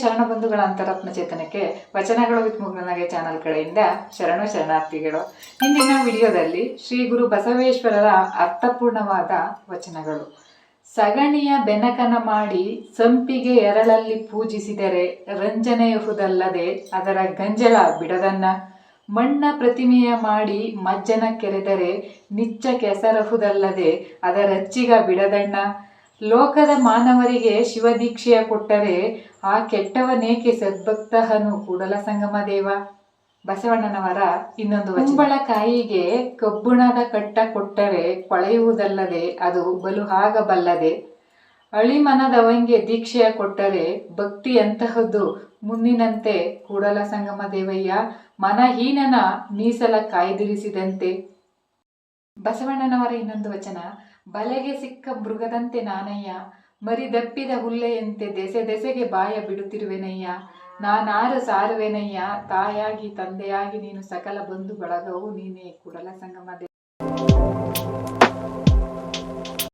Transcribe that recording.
ಶರಣ ಬಂಧುಗಳ ಅಂತರಾತ್ಮ ಚೇತನಕ್ಕೆ ವಚನಗಳು ವಿತ್ ಮುಗ್ನಗೆ ಚಾನಲ್ ಕಡೆಯಿಂದ ಶರಣು ಶರಣಾರ್ಥಿಗಳು. ಇಂದಿನ ವಿಡಿಯೋದಲ್ಲಿ ಶ್ರೀ ಗುರು ಬಸವೇಶ್ವರರ ಅರ್ಥಪೂರ್ಣವಾದ ವಚನಗಳು. ಸಗಣಿಯ ಬೆನಕನ ಮಾಡಿ ಸಂಪಿಗೆ ಎರಳಲ್ಲಿ ಪೂಜಿಸಿದರೆ ರಂಜನೆಯುವುದಲ್ಲದೆ ಅದರ ಗಂಜಲ ಬಿಡದನ್ನ. ಮಣ್ಣ ಪ್ರತಿಮೆಯ ಮಾಡಿ ಮಜ್ಜನ ಕೆರೆದರೆ ನಿಚ್ಚ ಕೆಸರಹುದಲ್ಲದೆ ಅದರ ಅಚ್ಚಿಗ ಬಿಡದಣ್ಣ. ಲೋಕದ ಮಾನವರಿಗೆ ಶಿವದೀಕ್ಷೆಯ ಕೊಟ್ಟರೆ ಆ ಕೆಟ್ಟವನೇಕೆ ಸದ್ಭಕ್ತಹನು ಕೂಡಲ ಸಂಗಮ ದೇವ? ಬಸವಣ್ಣನವರ ಇನ್ನೊಂದು ಕುಂಬಳಕಾಯಿಗೆ ಕಬ್ಬುಣದ ಕಟ್ಟ ಕೊಟ್ಟರೆ ಕೊಳೆಯುವುದಲ್ಲದೆ ಅದು ಬಲು ಆಗಬಲ್ಲದೆ ಅಳಿಮನದವಂಗೆ ದೀಕ್ಷೆಯ ಕೊಟ್ಟರೆ ಭಕ್ತಿ ಎಂತಹದ್ದು ಮುಂದಿನಂತೆ ಕೂಡಲ ಸಂಗಮ ದೇವಯ್ಯ, ಮನಹೀನನ ಮೀಸಲ ಕಾಯ್ದಿರಿಸಿದಂತೆ. ಬಸವಣ್ಣನವರ ಇನ್ನೊಂದು ವಚನ. ಬಲೆಗೆ ಸಿಕ್ಕ ಮೃಗದಂತೆ ನಾನಯ್ಯ, ಮರಿದಪ್ಪಿದ ಹುಲ್ಲೆಯಂತೆ ದೆಸೆ ದೆಸೆಗೆ ಬಾಯ ಬಿಡುತ್ತಿರುವೆನಯ್ಯ. ನಾನಾರು ಸಾರುವೆನಯ್ಯ, ತಾಯಾಗಿ ತಂದೆಯಾಗಿ ನೀನು ಸಕಲ ಬಂಧು ಬಳಗವು ನೀನೇ. ಕೂಡಲ ಸಂಗಮ